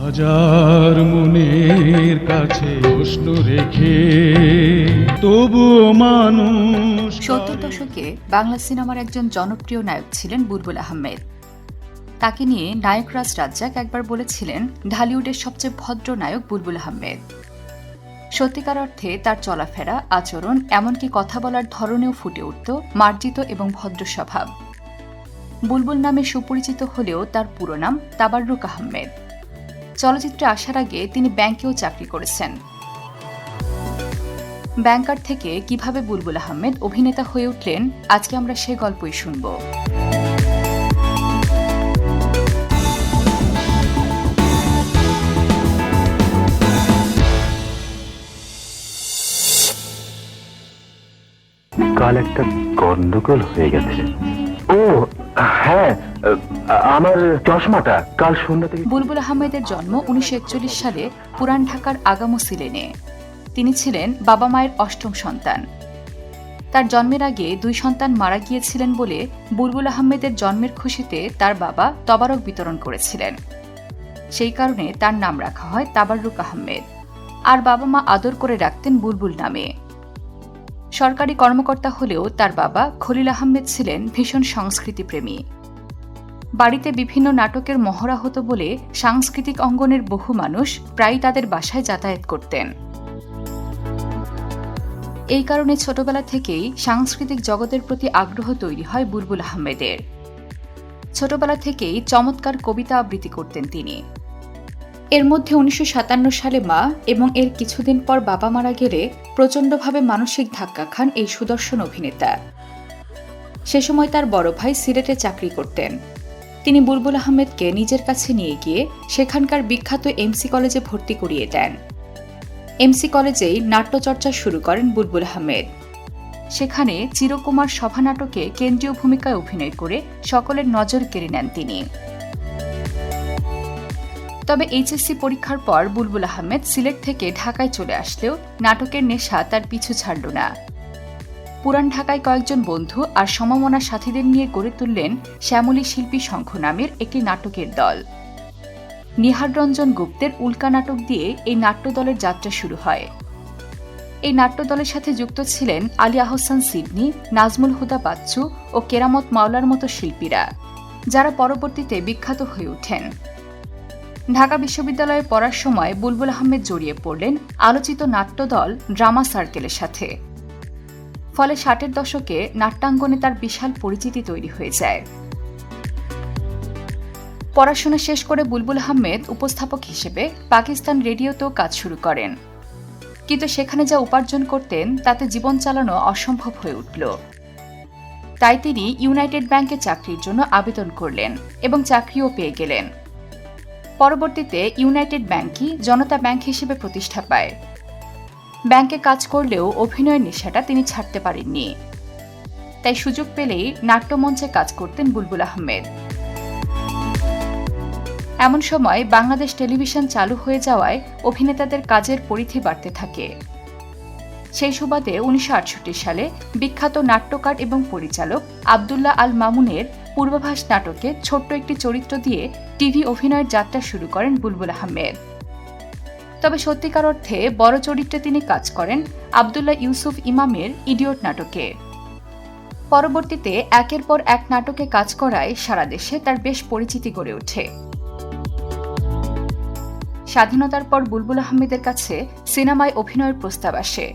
হাজার মনের কাছে প্রশ্ন রেখে, তবুও মানুষ সত্তর দশকে বাংলা সিনেমার একজন জনপ্রিয় নায়ক ছিলেন বুলবুল আহমেদ। তাকে নিয়ে নায়করাজ রাজ্জাক একবার বলেছিলেন, ঢালিউডের সবচেয়ে ভদ্র নায়ক বুলবুল আহমেদ। সত্যিকার অর্থে তার চলাফেরা, আচরণ, এমনকি কথা বলার ধরনেও ফুটে উঠত মার্জিত এবং ভদ্র স্বভাব। বুলবুল নামে সুপরিচিত হলেও তার পুরো নাম তাবাররুক আহমেদ। চলচ্চিত্রে আসার আগে তিনি ব্যাংকেও চাকরি করেছেন। ব্যাংকার থেকে কীভাবে বুলবুল আহমেদ অভিনেতা হয়ে উঠলেন, আজকে আমরা সে গল্পই শুনব। কাল একটা গন্ডগোল হয়ে গেছে। ও হ্যাঁ আমার চশমাটা কাল সন্ধ্যা থেকে বুলবুল আহমেদের জন্ম উনিশশো সালে পুরান ঢাকার তিনি ছিলেন বাবা মায়ের অষ্টম সন্তান। তার জন্মের আগে দুই সন্তান মারা গিয়েছিলেন বলে বুলবুল আহমেদের জন্মের খুশিতে তার বাবা তবারক বিতরণ করেছিলেন। সেই কারণে তার নাম রাখা হয় তাবাররুক আহমেদ। আর বাবা মা আদর করে রাখতেন বুলবুল নামে। সরকারি কর্মকর্তা হলেও তার বাবা খলিল আহমেদ ছিলেন ভীষণ সংস্কৃতিপ্রেমী। বাড়িতে বিভিন্ন নাটকের মহড়া হতো বলে সাংস্কৃতিক অঙ্গনের বহু মানুষ প্রায়ই তাদের বাসায় যাতায়াত করতেন। এই কারণে ছোটবেলা থেকেই সাংস্কৃতিক জগতের প্রতি আগ্রহ তৈরি হয় বুলবুল আহমেদের। ছোটবেলা থেকেই চমৎকার কবিতা আবৃত্তি করতেন তিনি। এর মধ্যে উনিশশো সাতান্ন সালে মা এবং এর কিছুদিন পর বাবা মারা গেলে প্রচণ্ডভাবে মানসিক ধাক্কা খান এই সুদর্শন অভিনেতা। সে সময় তার বড় ভাই সিলেটে চাকরি করতেন। তিনি বুলবুল আহমেদকে নিজের কাছে নিয়ে গিয়ে সেখানকার বিখ্যাত এমসি কলেজে ভর্তি করিয়ে দেন। এমসি কলেজেই নাট্যচর্চা শুরু করেন বুলবুল আহমেদ। সেখানে চিরকুমার সভা নাটকে কেন্দ্রীয় ভূমিকায় অভিনয় করে সকলের নজর কেড়ে নেন তিনি। তবে এইচএসসি পরীক্ষার পর বুলবুল আহমেদ সিলেট থেকে ঢাকায় চলে আসলেও নাটকের নেশা তার পিছু ছাড়ল না। পুরান ঢাকায় কয়েকজন বন্ধু আর সমমনা সাথীদের নিয়ে গড়ে তুললেন শ্যামলী শিল্পী সংঘ নামের একটি নাটকের দল। নিহার রঞ্জন গুপ্তের উল্কা নাটক দিয়ে এই নাট্যদলের যাত্রা শুরু হয়। এই নাট্যদলের সাথে যুক্ত ছিলেন আলী আহসান সিডনি, নাজমুল হুদা বাচ্চু ও কেরামত মাওলার মতো শিল্পীরা, যারা পরবর্তীতে বিখ্যাত হয়ে ওঠেন। ঢাকা বিশ্ববিদ্যালয়ে পড়ার সময় বুলবুল আহমেদ জড়িয়ে পড়লেন আলোচিত নাট্যদল ড্রামা সার্কেলের সাথে। ফলে ষাটের দশকে নাট্যাঙ্গনে তার বিশাল পরিচিতি তৈরি হয়ে যায়। পড়াশোনা শেষ করে বুলবুল আহমেদ উপস্থাপক হিসেবে পাকিস্তান রেডিওতেও কাজ শুরু করেন। কিন্তু সেখানে যা উপার্জন করতেন, তাতে জীবন চালানো অসম্ভব হয়ে উঠল। তাই তিনি ইউনাইটেড ব্যাংকে চাকরির জন্য আবেদন করলেন এবং চাকরিও পেয়ে গেলেন। পরবর্তীতে ইউনাইটেড ব্যাংকই জনতা ব্যাংক হিসেবে প্রতিষ্ঠা পায়। ব্যাংকে কাজ করলেও অভিনয়ের নেশাটা তিনি ছাড়তে পারেননি। তাই সুযোগ পেলেই নাট্যমঞ্চে কাজ করতেন বুলবুল আহমেদ। এমন সময় বাংলাদেশ টেলিভিশন চালু হয়ে যাওয়ায় অভিনেতাদের কাজের পরিধি বাড়তে থাকে। সেই সুবাদে উনিশশো আটষট্টি সালে বিখ্যাত নাট্যকার এবং পরিচালক আবদুল্লাহ আল মামুনের পূর্বাভাস নাটকে ছোট্ট একটি চরিত্র দিয়ে টিভি অভিনয়ের যাত্রা শুরু করেন বুলবুল আহমেদ। তবে সত্যিকার অর্থে বড় চরিত্রে তিনি কাজ করেন আবদুল্লাহ ইউসুফ ইমামের ইডিয়ট নাটকে। পরবর্তীতে একের পর এক নাটকে কাজ করায় সারা দেশে তার বেশ পরিচিতি গড়ে ওঠে। স্বাধীনতার পর বুলবুল আহমেদের কাছে সিনেমায় অভিনয়ের প্রস্তাব আসে।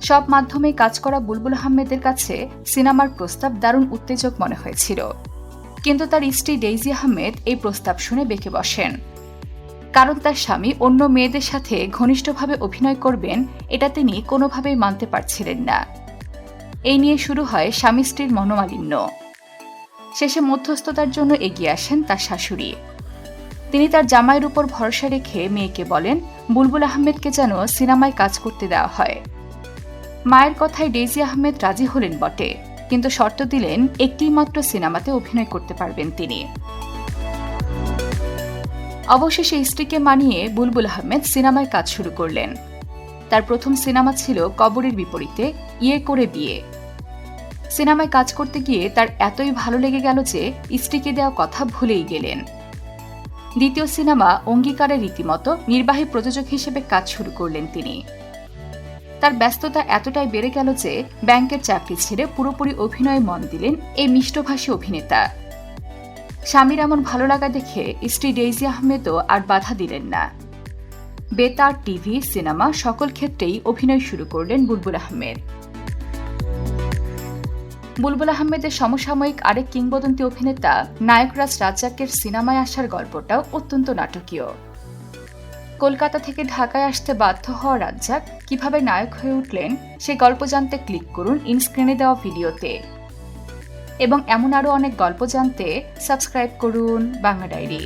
সব মাধ্যমে কাজ করা বুলবুল আহমেদের কাছে সিনেমার প্রস্তাব দারুণ উত্তেজক মনে হয়েছিল। কিন্তু তার স্ত্রী ডেইজি আহমেদ এই প্রস্তাব শুনে বেঁকে বসেন। কারণ তার স্বামী অন্য মেয়েদের সাথে ঘনিষ্ঠভাবে অভিনয় করবেন, এটা তিনি কোনোভাবেই মানতে পারছিলেন না। এই নিয়ে শুরু হয় স্বামী স্ত্রীর মনোমালিন্য। শেষে মধ্যস্থতার জন্য এগিয়ে আসেন তার শাশুড়ি। তিনি তার জামাইয়ের উপর ভরসা রেখে মেয়েকে বলেন, বুলবুল আহমেদকে যেন সিনেমায় কাজ করতে দেওয়া হয়। মায়ের কথায় ডেইজি আহমেদ রাজি হলেন বটে, কিন্তু শর্ত দিলেন একটি মাত্র সিনেমাতে অভিনয় করতে পারবেন তিনি। অবশেষে স্ত্রীকে মানিয়ে বুলবুল আহমেদ সিনেমায় কাজ শুরু করলেন। তার প্রথম সিনেমা ছিল কবরের বিপরীতে ইয়ে করে বিয়ে। সিনেমায় কাজ করতে গিয়ে তার এতই ভালো লেগে গেল যে স্ত্রীকে দেওয়া কথা ভুলেই গেলেন। দ্বিতীয় সিনেমা অঙ্গীকারের রীতিমতো নির্বাহী প্রযোজক হিসেবে কাজ শুরু করলেন তিনি। তার ব্যস্ততা এতটাই বেড়ে গেল যে ব্যাংকের চাকরি ছেড়ে পুরোপুরি অভিনয়ে মন দিলেন এই মিষ্টভাষী অভিনেতা। স্বামীর এমন ভালো লাগা দেখে স্ত্রী ডেইজি আহমেদও আর বাধা দিলেন না। বেতার, টিভি, সিনেমা সকল ক্ষেত্রেই অভিনয় শুরু করলেন বুলবুল আহমেদ। বুলবুল আহমেদের সমসাময়িক আরেক কিংবদন্তি অভিনেতা নায়করাজ রাজ্জাকের সিনেমায় আসার গল্পটাও অত্যন্ত নাটকীয়। কলকাতা থেকে ঢাকায় আসতে বাধ্য হওয়া রাজ্জাক কীভাবে নায়ক হয়ে উঠলেন, সে গল্প জানতে ক্লিক করুন ইনস্ক্রিনে দেওয়া ভিডিওতে। এবং এমন আরও অনেক গল্প জানতে সাবস্ক্রাইব করুন বাংলা ডায়েরি।